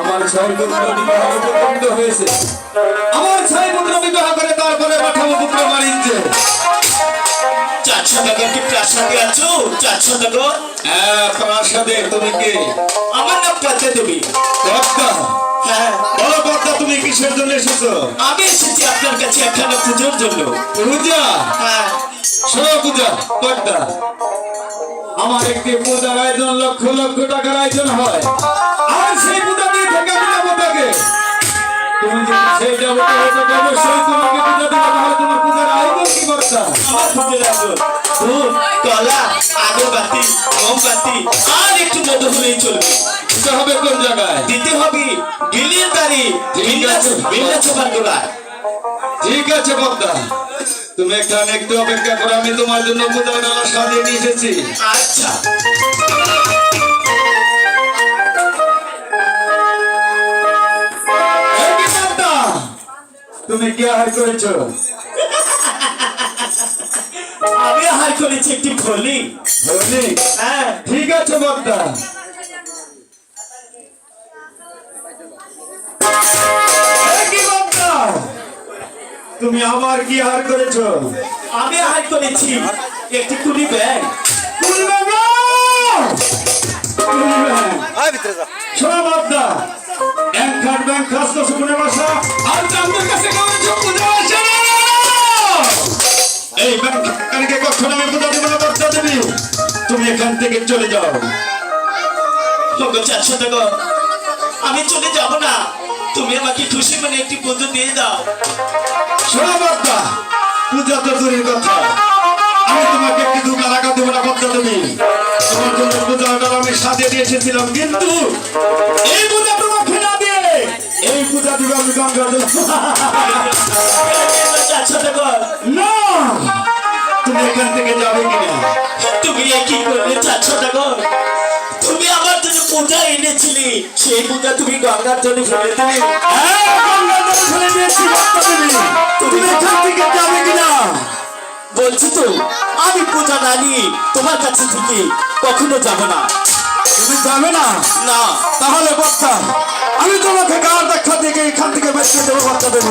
আমার ছয় পুত্র বিবাহ উপকৃত হয়েছে। আমার ছয় পুত্র বিবাহ করে তারপরে পাঠাবো পুত্র বাণিজ্যে চারশো টাকার কি প্রাসাদে আছো? চারশো টাকা হ্যাঁ প্রাসাদে। তুমি কে? আমার নাম পাচ্ছে পদ্মা? হ্যাঁ। বলো তুমি কিসের জন্য এসেছ? আমি এসেছি আপনার কাছে একখানা পুজোর জন্য। পূজা? হ্যাঁ। শোনো পূজা পদ্মা। আমার একটি পূজার আয়োজন লক্ষ লক্ষ টাকার আয়োজন হয়। আর সেই পূজা দিয়ে থেকে আমি যাব তাকে তুমি যদি সেই দেবতা থাকো, অবশ্যই তোমাকে পূজা দিবে তাহলে তোমার পূজার আয়োজন কি করতাম আমার পুজোর আয়োজন। ফুল কলা আগরবাতি মোমবাতি আর একটু মধু হলেই চলবে। পূজা হবে কোন জায়গায়? দিতে হবে গিলির আছে। বিল্লা চোপার ঠিক আছে পদ্মা তুমি এখানে একটু অপেক্ষা করো আমি তোমার জন্য ডালা সাজিয়ে নিয়ে এসেছি। আচ্ছা? তুমি কি আহার করেছ? আমি আহার করেছি একটি ফলি হলি হ্যাঁ। ঠিক আছে পদ্মা তুমি আমার কি আহার করেছ? আমি আহার করেছি। একটি কুড়ি ব্যাগ। খাট, ব্যাংক খাস বাসা, আর কাছে এই ব্যাংক কখনো আমি পূজা দেবো না পদ্মা দেবী। তুমি এখান থেকে চলে যাও। ওগো চারশো টাকা। আমি চলে যাব না। তুমি আমাকে খুশি মানে একটি পুজো দিয়ে দাও। শোনো পদ্মা পূজা তো দূরের কথা। আমি তোমাকে দুটা টাকা দেবো না পদ্মা দেবী। তোমার জন্য পূজাটা আমি সাজিয়ে দিয়ে এসেছিলাম কিন্তু এই পূজা তোমাকে না দিয়ে। এই পূজা দিবে আমি গঙ্গা দেব না! তুমি এখান থেকে যাবে কিনা? তুমি কি করলে চারশো টাকা তুমি পূজা এনেছিলে? সেই পূজা তুমি গঙ্গার জন্য ফেলে দিলে। হ্যাঁ, দেবী। তুমি এখান থেকে যাবে কিনা? বলছি তো আমি পূজা না নিয়ে তোমার কাছে থেকে কখনো যাব না। তুমি যাবে না? না। তাহলে পদ্মা আমি তোমাকে গার দেখা থেকে এখান থেকে বের করে দেবো পদ্মা দেবী।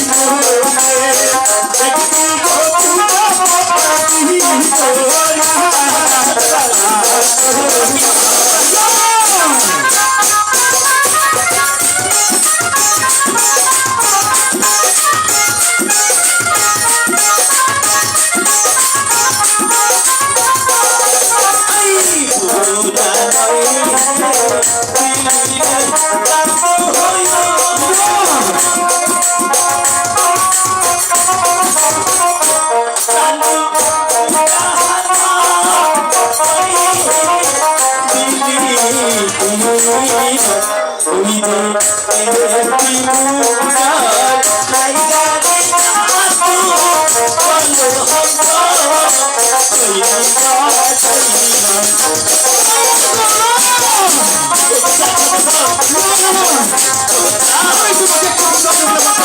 কি না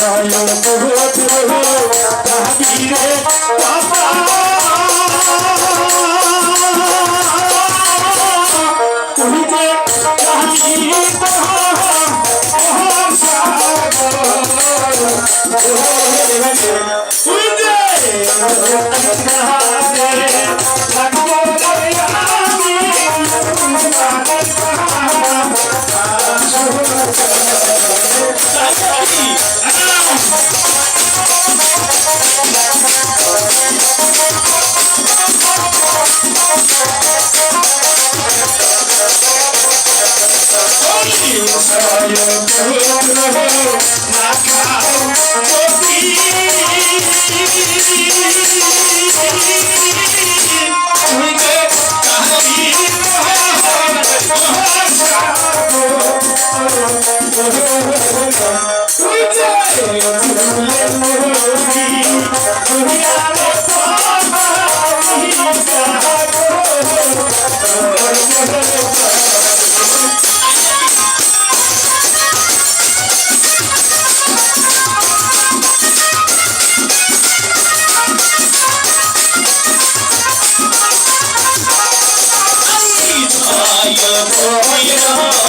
Lord.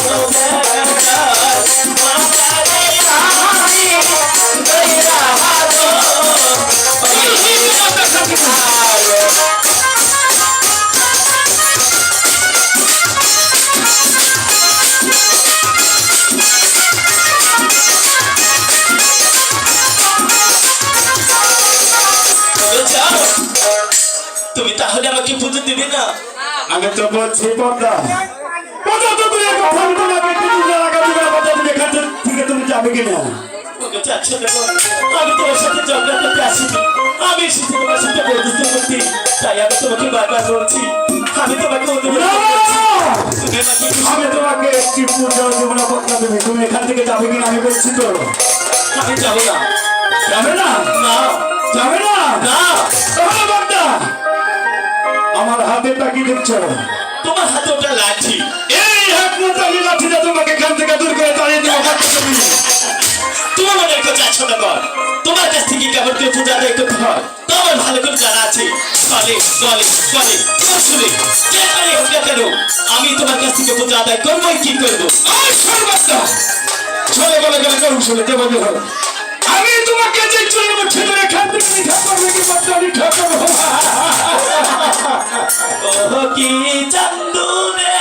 যাও। তুমি তাহলে আমাকে পুজো দিবে না? আমি তো বলছি দেখো আমি তোমার সাথে ঝগড়া করতে আসিনি। আমি এসেছি তোমার সাথে বন্ধুত্ব করতে। তাই আমি তোমাকে বারবার বলছি আমি তোমাকে আমি তোমাকে একটি পূজা দেবো না দেবে। তুমি এখান থেকে যাবে কিনা আমি বলছি তো? আমি যাব না। যাবে না? না। যাবে না? না। কি দেখছ? তোমার হাতে ওটা লাঠি। এই হাত মোটালি লাঠিটা তোমাকে এখান থেকে দূর করে তাড়িয়ে দেবো তুমি তোমার মনে রেখো চাচ্ছ না কর তোমার কাছ থেকে কেমন করে পূজা আদায় করতে হয় তো আমার ভালো করে জানা আছে চলে চলে চলে শুনে যেখানে হোক না কেন আমি তোমার কাছ থেকে পূজা আদায় করবোই কি করব? আর সর্বত্র চলে বলে গেলে করুন শুনে দেবো দেবো আমি তোমাকে যে চলে মুছে ধরে এখান থেকে করবে কি পর্দা করব কি চান্দু রে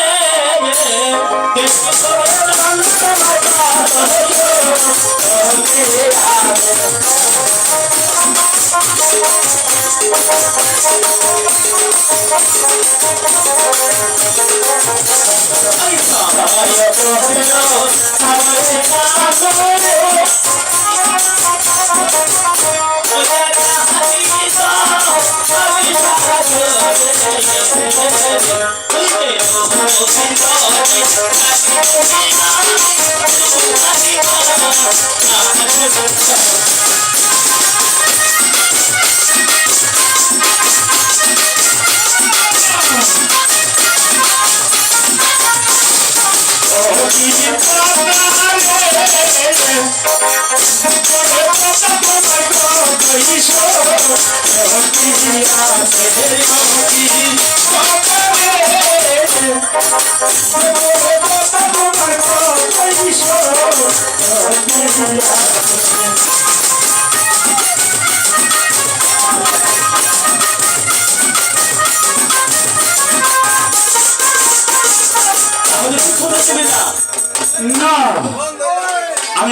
আমাদের কি আমি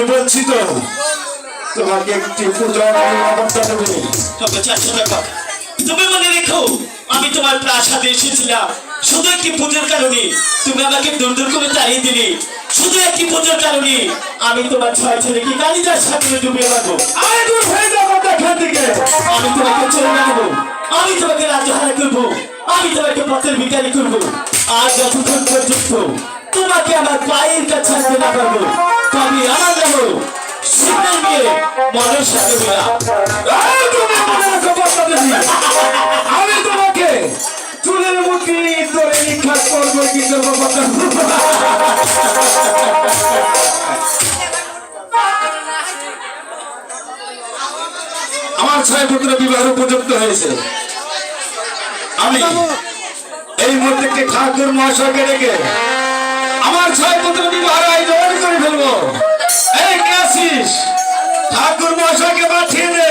বলছি তো, তোমাকে একটি তুমি মনে রেখো, আমি তোমার প্রাসাদে এসেছিলাম। শুধু একটি পুজোর কারণে তুমি আমাকে দূর দূর করে তাড়িয়ে দিলে। শুধু একটি পুজোর কারণে আমি তোমার ছয় ছেলেকে কালিদার সাথে ডুবিয়ে রাখব আরে দূর হয়ে যাব এখান থেকে। আমি তোমাকে চলে নেব আমি তোমাকে রাজ্য হারা করব। আমি তোমাকে পথের ভিকারি করব। আর যতক্ষণ পর্যন্ত তোমাকে আমার পায়ের কাছে আনতে না পারব। তবে আমার নাম সিদ্ধান্ত নিয়ে মনসা দেবীরা। এই তুমি মনে রাখো পর্দা দেবী। আমি তোমাকে চুলের মুঠি ধরে নিক্ষাত করব কি করব ছয় পুত্র বিবাহ উপযুক্ত হয়েছে। আমি এই মূর্তিকে ঠাকুর মহাশয়কে রেখে আমার ছয় পুত্র বিবাহ আয়োজন করে ফেলব। এই কাশিস ঠাকুর মহাশয়কে পাঠিয়ে দে।